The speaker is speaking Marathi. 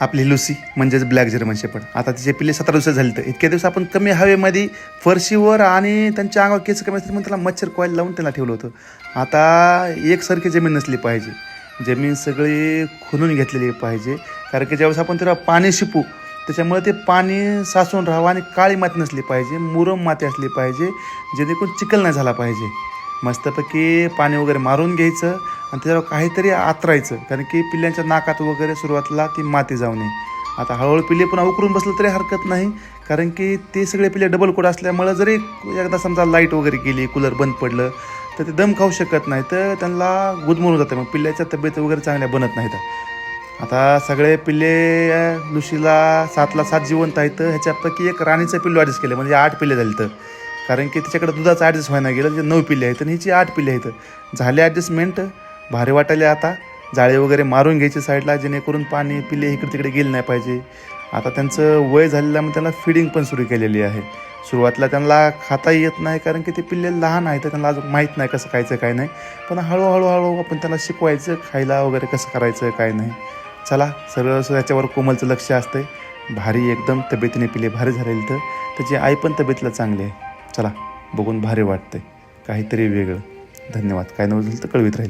आपली लुसी म्हणजेच ब्लॅक जर्मन शेपड. आता तिचे पिल्ले सतरा दिवस झाले तर इतक्या दिवस आपण कमी हवेमध्ये फरशीवर आणि त्यांच्या अंगावर केस कमी असतील म्हणून त्याला मच्छर कॉईल लावून त्याला ठेवलं होतं. आता एकसारखी जमीन नसली पाहिजे. जमीन सगळी खुनून घेतलेली पाहिजे. कारण की ज्यावेळेस आपण त्याला पाणी शिपू त्याच्यामुळे ते पाणी साचून राहावं आणि काळी माती नसली पाहिजे मुरम माती असली पाहिजे जेणेकरून चिखल नाही झाला पाहिजे. मस्तपैकी पाणी वगैरे मारून घ्यायचं. आणि त्याच्यावर काहीतरी आतरायचं. कारण की पिल्ल्यांच्या नाकात वगैरे सुरुवातीला ती माती जाऊ नये आता हळूहळू पिल्ले पुन्हा उकरून बसलं तरी हरकत नाही. कारण की ते सगळे पिल्ले डबल कोड असल्यामुळं जरी एकदा समजा लाइट वगैरे गेली कूलर बंद पडलं तर ते दम खाऊ शकत नाही. तर त्यांना गुदमरून जातं. मग पिल्ल्याच्या तब्येत वगैरे चांगल्या बनत नाहीत. आता सगळे पिल्ले लुशीला सातला सात जिवंत आहेत. ह्याच्यापैकी एक राणीचं पिल्लू ॲडजस्ट केलं म्हणजे आठ पिल्ले झाले तर. कारण की तिच्याकडे दुधाचं ॲडजस्ट व्हायला गेलं. म्हणजे नऊ पिल्ले आहेत आणि हिची आठ पिल्ले आहेत. झाले ॲडजस्टमेंट भारी वाटायले आता. जाळे वगैरे मारून घ्यायचे साईडला जेणेकरून पाणी पिले इकडे तिकडे गेले नाही पाहिजे. आता त्यांचं वय झालेल्यामुळे त्यांना फिडिंग पण सुरू केलेली आहे. सुरुवातीला त्यांना खाता येत नाही कारण की ते पिल्ले लहान आहेत त्यांना अजून माहीत नाही कसं खायचं काय नाही. पण हळूहळू हळू आपण त्यांना शिकवायचं खायला वगैरे कसं करायचं काय नाही. चला सर्व त्याच्यावर कोमलचं लक्ष असतंय. भारी एकदम तब्येतीने पिले भारी झालेली तर. त्याची आई पण तब्येतीला चांगली आहे. चला बघून भारी वाटतंय. काहीतरी वेगळं. धन्यवाद. काय नव्हतं तर कळवीत राहील.